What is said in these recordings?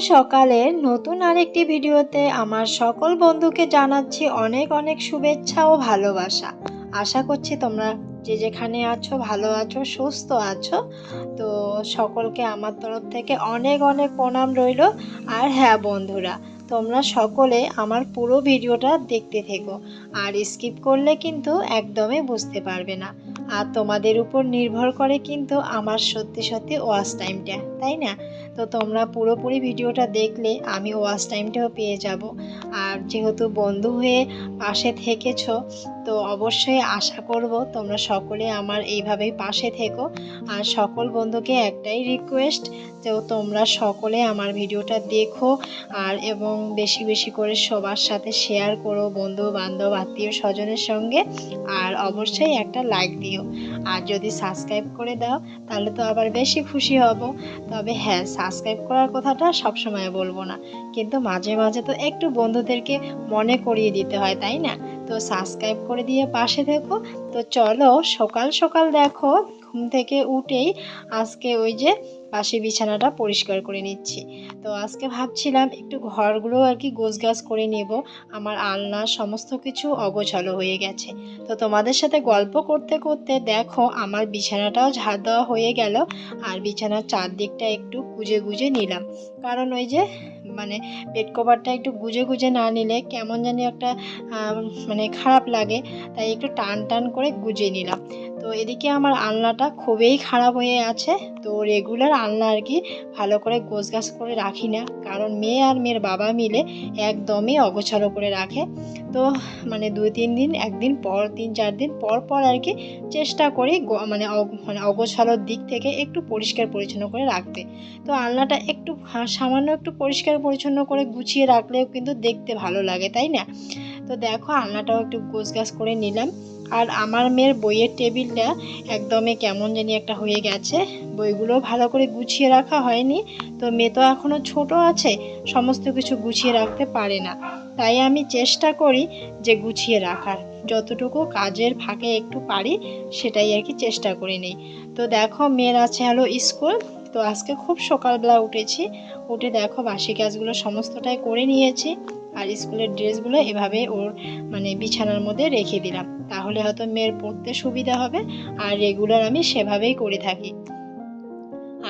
সকালের নতুন আরেকটি ভিডিওতে আমার সকল বন্ধুকে জানাচ্ছি অনেক অনেক শুভেচ্ছা ও ভালোবাসা। আশা করছি তোমরা যে যেখানে আছো, ভালো আছো, সুস্থ আছো। তো সকলকে আমার তরফ থেকে অনেক অনেক প্রণাম রইল। আর হ্যাঁ বন্ধুরা, তোমরা সকলে আমার পুরো ভিডিওটা দেখতে থেকো। আর স্কিপ করলে কিন্তু একদমই বুঝতে পারবে না। আর তোমাদের উপর নির্ভর করে কিন্তু আমার সত্যি সত্যি ওয়াচ টাইমটা, তাই না? তো তোমরা পুরোপুরি ভিডিওটা দেখলে আমি ওয়াচ টাইমটাও পেয়ে যাব। আর যেহেতু বন্ধু হয়ে পাশে থেকেছো, তো অবশ্যই আশা করব তোমরা সকলে আমার এইভাবেই পাশে থেকো। আর সকল বন্ধুকে একটাই রিকোয়েস্ট যে তোমরা সকলে আমার ভিডিওটা দেখো আর এবং বেশি বেশি করে সবার সাথে শেয়ার করো বন্ধু বান্ধব আত্মীয় স্বজনের সঙ্গে আর অবশ্যই একটা লাইক দিও। আর যদি সাবস্ক্রাইব করে দাও, তাহলে তো আবার বেশি খুশি হব। তবে হ্যাঁ সাবস্ক্রাইব করার কথাটা সবসময় বলব না। কিন্তু মাঝে মাঝে তো একটু বন্ধুদেরকে মনে করিয়ে দিতে হয়, তাই না? তো সাবস্ক্রাইব করে দিয়ে পাশে দেখো তো চলো সকাল সকাল দেখো, ঘুম থেকে উঠেই আজকে ওই যে পাশে বিছানাটা পরিষ্কার করে নিচ্ছি। তো আজকে ভাবছিলাম একটু ঘরগুলো আর কি গোছগাছ করে নেব। আমার আলনা সমস্ত কিছু অগোছালো হয়ে গেছে। তো তোমাদের সাথে গল্প করতে করতে দেখো আমার বিছানাটাও ঝাড় দেওয়া হয়ে গেল আর বিছানার চারদিকটা একটু গুজে গুজে নিলাম। কারণ ওই যে মানে বেড কভারটা একটু গুজে গুজে না নিলে কেমন জানি একটা মানে খারাপ লাগে। তাই একটু টান টান করে গুজে নিলাম। তো এদিকে আমার আলনাটা খুবই খারাপ হয়ে আছে। তো রেগুলার আলনা আর কি ভালো করে গোছগাছ করে রাখি না। কারণ মেয়ে আর মেয়ের বাবা মিলে একদমই অগোছালো করে রাখে। তো মানে দুই, তিন দিন, একদিন পর, তিন, চার দিন পর পর আর কি চেষ্টা করি মানে মানে অগোছালোর দিক থেকে একটু পরিষ্কার পরিচ্ছন্ন করে রাখতে। তো আলনাটা একটু সামান্য একটু পরিষ্কার পরিচ্ছন্ন করে গুছিয়ে রাখলেও কিন্তু দেখতে ভালো লাগে, তাই না? তো দেখো আলনাটাও একটু গোছগাছ করে নিলাম। আর আমার মেয়ের বইয়ের টেবিলটা একদমই কেমন জানি একটা হয়ে গেছে। বইগুলো ভালো করে গুছিয়ে রাখা হয়নি, তো মেয়ে তো এখনও ছোট আছে, সমস্ত কিছু গুছিয়ে রাখতে পারে না। তাই আমি চেষ্টা করি যে গুছিয়ে রাখার। যতটুকু কাজের ফাঁকে একটু পারি, সেটাই আর কি চেষ্টা করে নেই। তো দেখো, মেয়ের আছে হলো স্কুল, তো আজকে খুব সকালবেলা উঠেছি। উঠে দেখো বাসি কাজগুলো সমস্তটাই করে নিয়েছি। আর স্কুলের ড্রেসগুলো এভাবে ওর মানে বিছানার মধ্যে রেখে দিলাম। তাহলে হয়তো মেয়ের পড়তে সুবিধা হবে আর রেগুলার আমি সেভাবেই করে থাকি।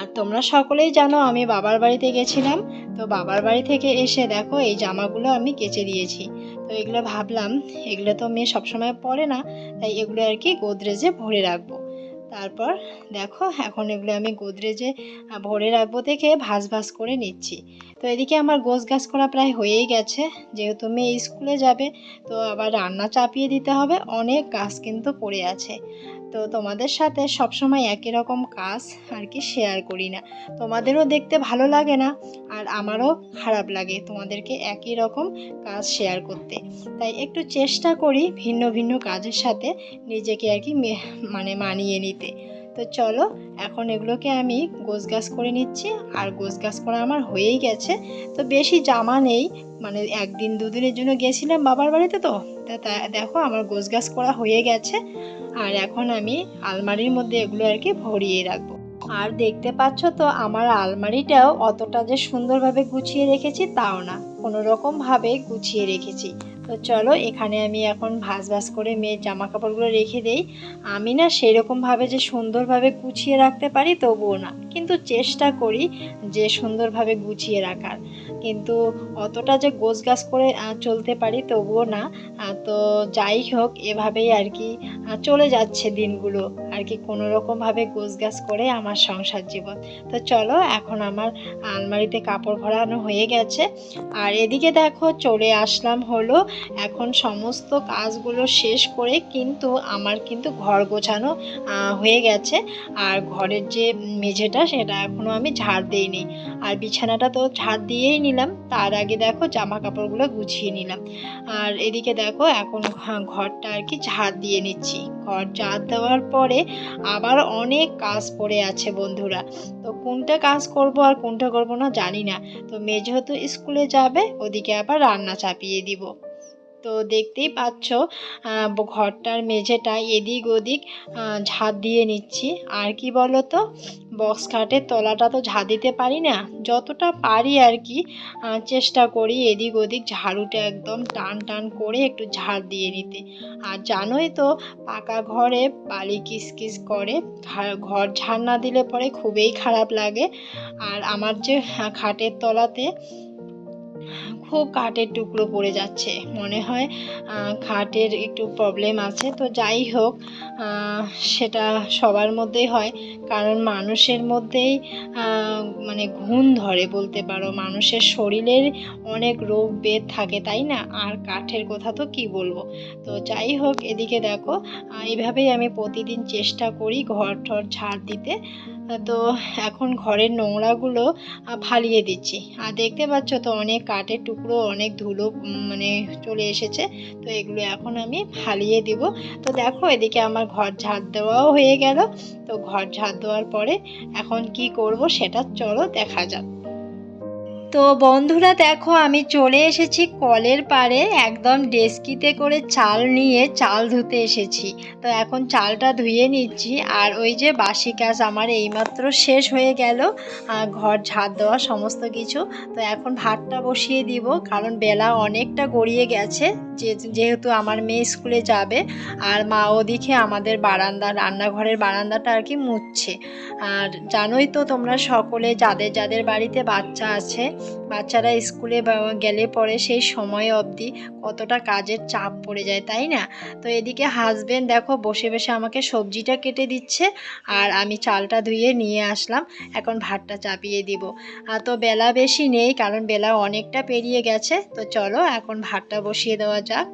আর তোমরা সকলেই জানো আমি বাবার বাড়িতে গেছিলাম। তো বাবার বাড়ি থেকে এসে দেখো এই জামাগুলো আমি কেচে দিয়েছি। তো এগুলো ভাবলাম, এগুলো তো মেয়ে সবসময় পরে না, তাই এগুলো আর কি গোদরেজে ভরে রাখব। তারপর দেখো এখন এগুলো আমি গোদরেজে ভরে রাখব দেখে ভাস ভাস করে নিচ্ছি। তো এদিকে আমার গোছ গাছ করা প্রায় হয়েই গেছে। যেহেতু মেয়ে স্কুলে যাবে, তো আবার রান্না চাপিয়ে দিতে হবে, অনেক গাছ কিন্তু পড়ে আছে। তো তোমাদের সাথে সবসময় একই রকম কাজ আর কি শেয়ার করি না। তোমাদেরও দেখতে ভালো লাগে না আর আমারও খারাপ লাগে তোমাদেরকে একই রকম কাজ শেয়ার করতে। তাই একটু চেষ্টা করি ভিন্ন ভিন্ন কাজের সাথে নিজেকে আর কি মানে মানিয়ে নিতে। তো চলো, এখন এগুলোকে আমি গোছগাছ করে নিচ্ছি। আর গোছগাছ করা আমার হয়েই গেছে। তো বেশি জামা নেই। মানে একদিন দুদিনের জন্য গেছিলাম বাবার বাড়িতে তো। তা দেখো আমার গোছগাছ করা হয়ে গেছে। আর এখন আমি আলমারির মধ্যে এগুলো আর কি ভরিয়ে রাখব। আর দেখতে পাচ্ছ তো আমার আলমারিটাও অতটা যে সুন্দরভাবে গুছিয়ে রেখেছি তাও না। কোনো রকমভাবে গুছিয়ে রেখেছি। তো চলো, এখানে আমি এখন ভাজ ভাজ করে মেয়ের জামা কাপড়গুলো রেখে দেই। আমি না সেরকমভাবে যে সুন্দরভাবে গুছিয়ে রাখতে পারি তবুও না। কিন্তু চেষ্টা করি যে সুন্দরভাবে গুছিয়ে রাখার। কিন্তু অতটা যে গোছ গাছ করে চলতে পারি তবুও না। তো যাই হোক, এভাবেই আর কি চলে যাচ্ছে দিনগুলো। আর কি কোনো রকমভাবে গোছ গাছ করে আমার সংসার জীবন। তো চলো, এখন আমার আলমারিতে কাপড় ভরানো হয়ে গেছে। আর এদিকে দেখো, চলে আসলাম হলো এখন সমস্ত কাজগুলো শেষ করে কিন্তু আমার কিন্তু ঘর গোছানো হয়ে গেছে। আর ঘরের যে মেঝেটা, সেটা এখনও আমি ঝাড় দিইনি। আর বিছানাটা তো ঝাড় দিয়েই নিলাম। তার আগে দেখো জামা কাপড়গুলো গুছিয়ে নিলাম। আর এদিকে দেখো, এখন ঘরটা আর কি ঝাড় দিয়ে নিচ্ছি। ঘর ঝাড় দেওয়ার পরে আবার অনেক কাজ পড়ে আছে বন্ধুরা। তো কোনটা কাজ করব আর কোনটা করব না জানি না। তো মেয়ে তো স্কুলে যাবে, ওদিকে আবার রান্না চাপিয়ে দিব। তো দেখতেই পাচ্ছ ঘরটার মেঝেটা এদিক ওদিক ঝাঁপ দিয়ে নিচ্ছি। আর কি বলো তো বক্স খাটের তলাটা তো ঝাঁদিতে পারি না। যতটা পারি আর কি চেষ্টা করি এদিক ওদিক ঝাড়ুটা একদম টান টান করে একটু ঝাড় দিয়ে নিতে। আর জানোই তো, পাকা ঘরে বালি কিসকিস করে ঘর ঝাড় না দিলে পরে খুবই খারাপ লাগে। আর আমার যে খাটের তলাতে খুব কাঠের টুকরো পড়ে যাচ্ছে। মনে হয় খাটের একটু প্রবলেম আছে। তো যাই হোক সেটা সবার মধ্যেই হয়। কারণ মানুষের মধ্যেই মানে ঘুণ ধরে বলতে পারো। মানুষের শরীরের অনেক রোগ বেদ থাকে, তাই না? আর কাঠের কথা তো কি বলব? তো যাই হোক, এদিকে দেখো এইভাবেই আমি প্রতিদিন চেষ্টা করি ঘর ঠর ঝাড় দিতে। তো এখন ঘরের নোংরাগুলো ফালিয়ে দিচ্ছি। আর দেখতে পাচ্ছ তো অনেক কাঠের টুকরো, অনেক ধুলো মানে চলে এসেছে। তো এগুলো এখন আমি ফালিয়ে দিব। তো দেখো এদিকে আমার ঘর ঝাড় দেওয়াও হয়ে গেল। তো ঘর ঝাড় দেওয়ার পরে এখন কি করব সেটা চলো দেখা যাক। তো বন্ধুরা দেখো, আমি চলে এসেছি কলের পাড়ে। একদম ডেস্কিতে করে চাল নিয়ে চাল ধুতে এসেছি। তো এখন চালটা ধুয়ে নিচ্ছি। আর ওই যে বাসি কাজ আমার এইমাত্র শেষ হয়ে গেল। ঘর ঝাড় দেওয়া সমস্ত কিছু। তো এখন ভাতটা বসিয়ে দিব, কারণ বেলা অনেকটা গড়িয়ে গেছে। যেহেতু আমার মেয়ে স্কুলে যাবে আর মা ওদিকে আমাদের বারান্দা, রান্নাঘরের বারান্দাটা আর কি মুছছে। আর জানোই তো তোমরা সকলে যাদের যাদের বাড়িতে বাচ্চা আছে, বাচ্চারা স্কুলে গেলে পরে সেই সময় অবধি কতটা কাজের চাপ পড়ে যায়, তাই না? তো এদিকে হাজবেন্ড দেখো বসে বসে আমাকে সবজিটা কেটে দিচ্ছে আর আমি চালটা ধুয়ে নিয়ে আসলাম। এখন ভাতটা চাপিয়ে দিব। আর তো বেলা বেশি নেই, কারণ বেলা অনেকটা পেরিয়ে গেছে। তো চলো এখন ভাতটা বসিয়ে দেওয়া যাক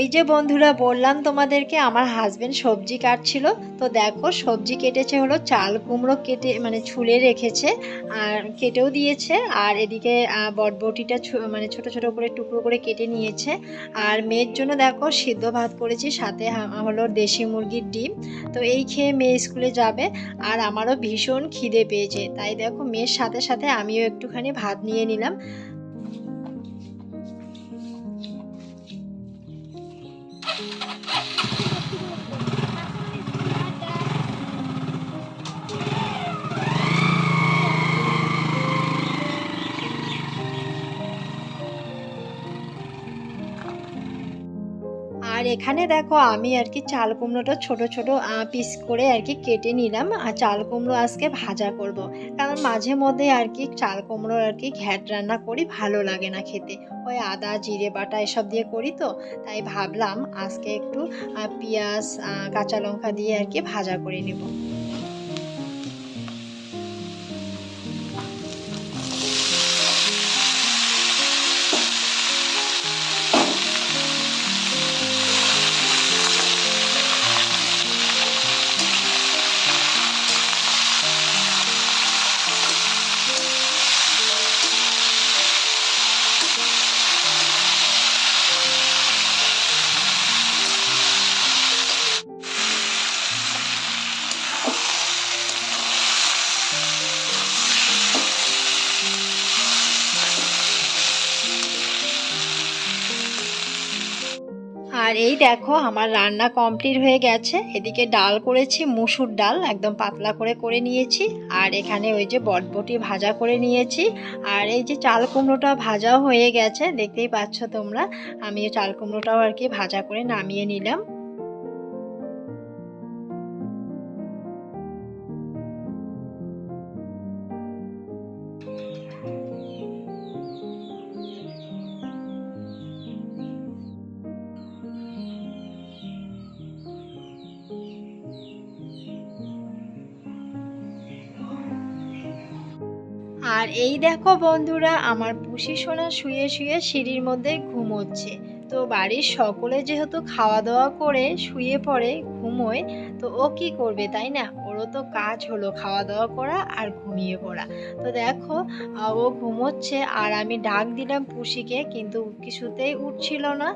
ওই যে বন্ধুরা, বললাম তোমাদেরকে, আমার হাজবেন্ড সবজি কাটছিল। তো দেখো, সবজি কেটেছে হলো, চাল কুমড়ো কেটে মানে ছুলে রেখেছে, আর কেটেও দিয়েছে। আর এদিকে বটবটিটা মানে ছোট ছোট করে, টুকরো করে কেটে নিয়েছে। আর মেয়ের জন্য দেখো, সিদ্ধ ভাত করেছি, সাথে হলো দেশি মুরগির ডিম। তো এই খেয়ে মেয়ে স্কুলে যাবে, আর আমারও ভীষণ খিদে পেয়েছে। তাই দেখো, মেয়ের সাথে সাথে আমিও একটুখানি ভাত নিয়ে নিলাম। এখানে দেখো আমি আর কি চাল কুমড়োটা ছোট ছোট পিস করে আর কি কেটে নিলাম। আর চাল কুমড়ো আজকে ভাজা করব। কারণ মাঝে মধ্যে আর কি চাল কুমড়ো আর কি ঘ্যাট রান্না করি, ভালো লাগে না খেতে। ওই আদা, জিরে বাটা এসব দিয়ে করি তো, তাই ভাবলাম আজকে একটু পেঁয়াজ কাঁচা লঙ্কা দিয়ে আর কি ভাজা করে নেব। আর এই দেখো, আমার রান্না কমপ্লিট হয়ে গেছে। এদিকে ডাল করেছি, মুসুর ডাল একদম পাতলা করে করে নিয়েছি। আর এখানে ওই যে বটবটি ভাজা করে নিয়েছি। আর এই যে চাল কুমড়োটা ভাজাও হয়ে গেছে, দেখতেই পাচ্ছ তোমরা। আমি চাল কুমড়োটাও আর কি ভাজা করে নামিয়ে নিলাম। এই দেখো বন্ধুরা, আমার পুষি সোনা শুয়ে শুয়ে সিঁড়ির মধ্যে ঘুমোচ্ছে। তো বাড়ির সকলে যেহেতু খাওয়া দাওয়া করে শুয়ে পড়ে, ঘুমোয়, তো ও কি করবে তাই না? ওরও তো কাজ হলো খাওয়া দাওয়া করা আর ঘুমিয়ে পড়া। তো দেখো ও ঘুমোচ্ছে আর আমি ডাক দিলাম পুষিকে, কিন্তু কিছুতেই উঠছিল না।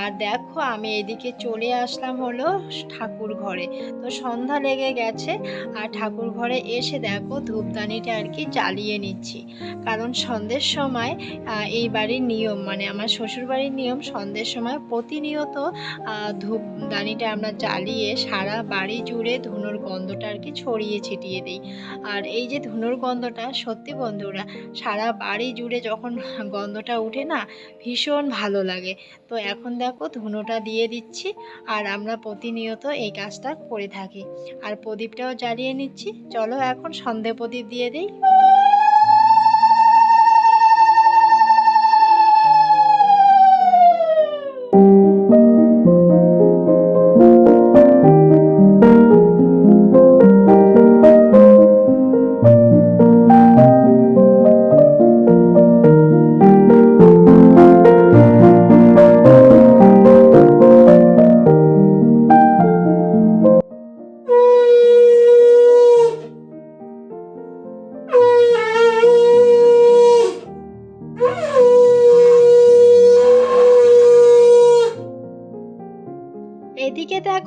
আর দেখো, আমি এদিকে চলে আসলাম হলো ঠাকুর ঘরে। তো সন্ধ্যা লেগে গেছে আর ঠাকুর ঘরে এসে দেখো, ধূপদানিটা আর কি জ্বালিয়ে নিচ্ছি। কারণ সন্ধ্যের সময় এই বাড়ির নিয়ম মানে আমার শ্বশুর বাড়ির নিয়ম, সন্ধ্যের সময় প্রতিনিয়ত ধূপদানিটা আমরা জ্বালিয়ে সারা বাড়ি জুড়ে ধুনোর গন্ধটা আর কি ছড়িয়ে ছিটিয়ে দিই। আর এই যে ধুনোর গন্ধটা, সত্যি বন্ধুরা, সারা বাড়ি জুড়ে যখন গন্ধটা উঠে না, ভীষণ ভালো লাগে। তো এখন দেখো ধুনোটা দিয়ে দিচ্ছি আর আমরা প্রতিনিয়ত এই কাজটা করে থাকি। আর প্রদীপটাও জ্বালিয়ে নিচ্ছি। চলো এখন সন্ধে প্রদীপ দিয়ে দিই।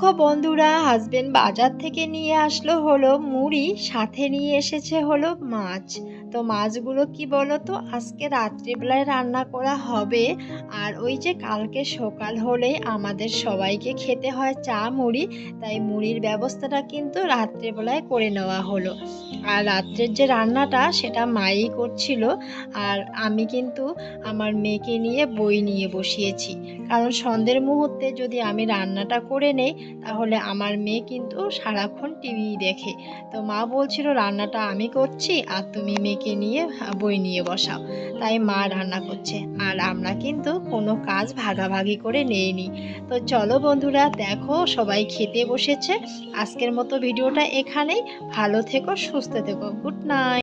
দেখো বন্ধুরা হাজবেন্ড বাজার থেকে নিয়ে আসলো হলো মুড়ি সাথে নিয়ে এসেছে হলো মাছ। তো মাছগুলো কি বলো তো আজকে রাত্রিবেলায় রান্না করা হবে। আর ওই যে কালকে সকাল হলেই আমাদের সবাইকে খেতে হয় চা, মুড়ি। তাই মুড়ির ব্যবস্থাটা কিন্তু রাত্রিবেলায় করে নেওয়া হলো। আর রাত্রের যে রান্নাটা, সেটা মাই করছিল। আর আমি কিন্তু আমার মেয়েকে নিয়ে বই নিয়ে বসিয়েছি। কারণ সন্ধ্যের মুহূর্তে যদি আমি রান্নাটা করে নেই, তাহলে আমার মেয়ে কিন্তু সারাক্ষণ টিভি দেখে। তো মা বলছিল, রান্নাটা আমি করছি, আর তুমি মেয়েকে নিয়ে বই নিয়ে বসাও। তাই মা রান্না করছে। আর আমরা কিন্তু কোনো কাজ ভাগাভাগি করে নেইনি। তো চলো বন্ধুরা, দেখো সবাই খেতে বসেছে। আজকের মতো ভিডিওটা এখানেই। ভালো থেকো, সুস্থ থেকো। Good night.